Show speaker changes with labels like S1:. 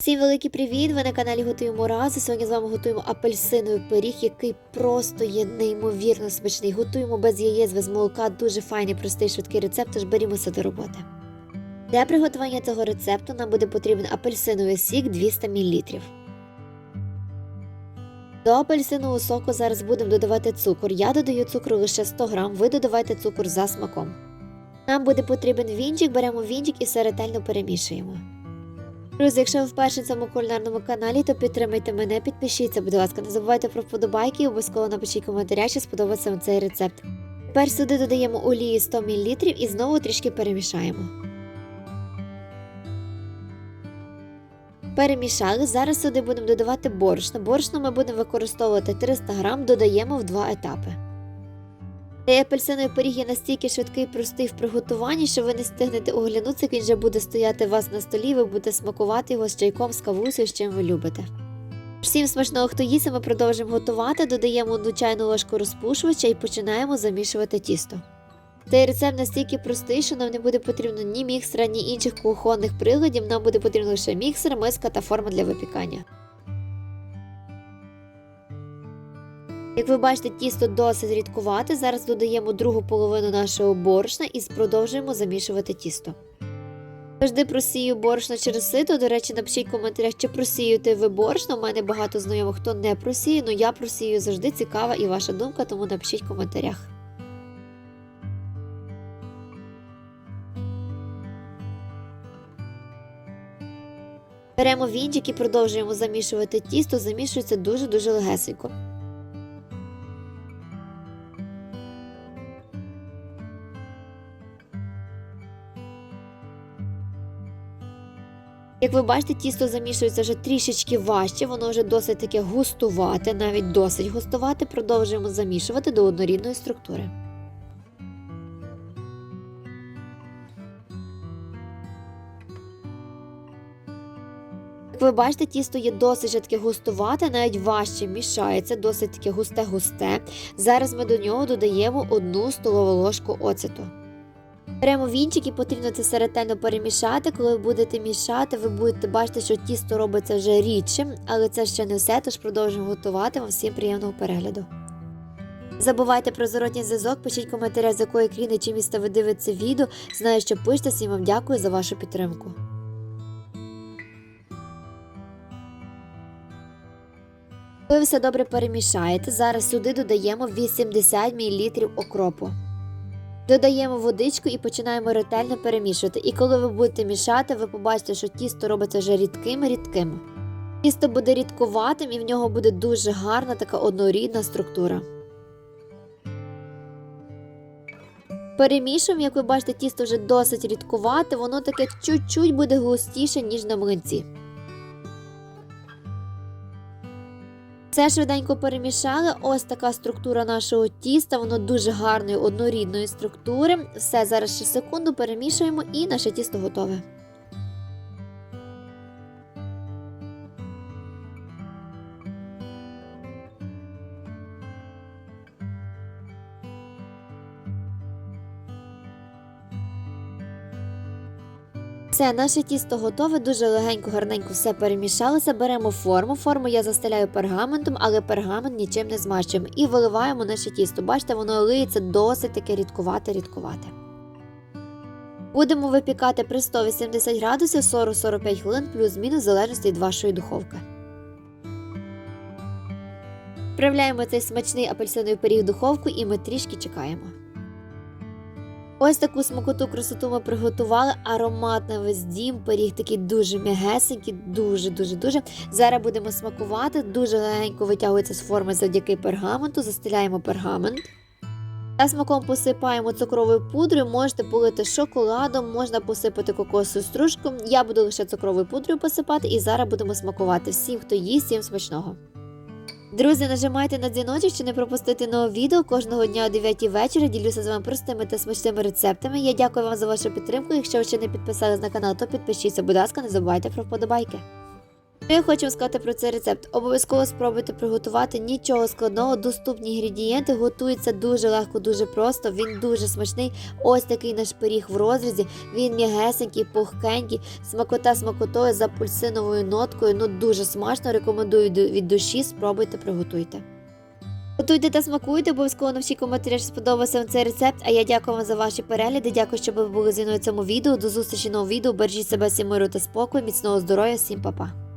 S1: Всім великий привіт! Ви на каналі Готуємо Рази. Сьогодні з вами готуємо апельсиновий пиріг, який просто є неймовірно смачний. Готуємо без яєць, без молока. Дуже файний, простий, швидкий рецепт, тож берімося до роботи. Для приготування цього рецепту нам буде потрібен апельсиновий сік 200 мл. До апельсинового соку зараз будемо додавати цукор. Я додаю цукру лише 100 г, ви додавайте цукор за смаком. Нам буде потрібен вінчик, беремо вінчик і все ретельно перемішуємо. Друзі, якщо ви вперше на цьому кулінарному каналі, то підтримайте мене, підпишіться, будь ласка, не забувайте про вподобайки і обов'язково напишіть коментаря, чи сподобається вам цей рецепт. Тепер сюди додаємо олії 100 мл і знову трішки перемішаємо. Перемішали. Зараз сюди будемо додавати борошно. Борошно ми будемо використовувати 300 г, додаємо в два етапи. Цей апельсиновий пиріг є настільки швидкий і простий в приготуванні, що ви не встигнете оглянутися, він вже буде стояти у вас на столі, ви будете смакувати його з чайком, з кавусею, з чим ви любите. Всім смачного, хто їсть, ми продовжимо готувати, додаємо одну чайну ложку розпушувача і починаємо замішувати тісто. Цей рецепт настільки простий, що нам не буде потрібно ні міксера, ні інших кухонних приладів, нам буде потрібно лише міксер, миска та форма для випікання. Як ви бачите, тісто досить рідкувате. Зараз додаємо другу половину нашого борошна і продовжуємо замішувати тісто. Завжди просію борошно через сито. До речі, напишіть в коментарях, чи просіюєте ви борошно. У мене багато знайомих, хто не просіє, але я просію завжди цікава і ваша думка, тому напишіть в коментарях. Беремо вінчик і продовжуємо замішувати тісто, замішується дуже-дуже легесенько. Як ви бачите, тісто замішується вже трішечки важче, воно вже досить таке густувате, навіть досить густувате. Продовжуємо замішувати до однорідної структури. Як ви бачите, тісто є досить таке густувате, навіть важче мішається, досить таке густе-густе. Зараз ми до нього додаємо одну столову ложку оцету. Беремо і потрібно це все ретельно перемішати. Коли ви будете мішати, ви будете бачити, що тісто робиться вже рідшим, але це ще не все, тож продовжуємо готувати. Вам всім приємного перегляду. Забувайте про зворотній зв'язок, пишіть коментаря, з якої країни чи міста ви дивитеся відео. Знаю, що пишете, всім вам дякую за вашу підтримку. Коли все добре перемішаєте, зараз сюди додаємо 80 мл окропу. Додаємо водичку і починаємо ретельно перемішувати. І коли ви будете мішати, ви побачите, що тісто робиться вже рідким-рідким. Тісто буде рідкуватим і в нього буде дуже гарна така однорідна структура. Перемішуємо, як ви бачите, тісто вже досить рідкувате, воно таке чуть-чуть буде густіше, ніж на млинці. Все швиденько перемішали. Ось така структура нашого тіста, воно дуже гарної однорідної структури. Все, зараз ще секунду перемішуємо і наше тісто готове. Все, наше тісто готове, дуже легенько, гарненько все перемішалося. Беремо форму. Форму я застеляю пергаментом, але пергамент нічим не змащуємо. І виливаємо наше тісто. Бачите, воно лиється досить таке рідкувате-рідкувате. Будемо випікати при 180 градусів 40-45 хвилин, плюс-мінус в залежності від вашої духовки. Вправляємо цей смачний апельсиновий пиріг в духовку і ми трішки чекаємо. Ось таку смакоту красоту ми приготували. Аромат на весь дім. Пиріг такий дуже м'ягесенький, дуже-дуже дуже. Зараз будемо смакувати. Дуже легенько витягується з форми завдяки пергаменту. Застеляємо пергамент. Та смаком посипаємо цукровою пудрою, можете полити шоколадом, можна посипати кокосовою стружкою. Я буду лише цукровою пудрою посипати і зараз будемо смакувати. Всім, хто їсть, всім смачного. Друзі, нажимайте на дзвіночок, щоб не пропустити нове відео. Кожного дня о 9 вечора ділюся з вами простими та смачними рецептами. Я дякую вам за вашу підтримку. Якщо ви ще не підписались на канал, то підпишіться, будь ласка, не забувайте про вподобайки. Що я хочу вам сказати про цей рецепт. Обов'язково спробуйте приготувати нічого складного, доступні інгредієнти, готується дуже легко, дуже просто. Він дуже смачний. Ось такий наш пиріг в розрізі. Він м'ягесенький, пухкенький, смакота смакотою з апельсиновою ноткою. Ну дуже смачно. Рекомендую від душі. Спробуйте, приготуйте. Готуйте та смакуйте, обов'язково напишіть коментарі, що сподобався вам цей рецепт. А я дякую вам за ваші перегляди. Дякую, що ви були зі мною в цьому відео. До зустрічі в новому відео. Бережіть себе, всім миру та спокою, міцного здоров'я, всім па-па.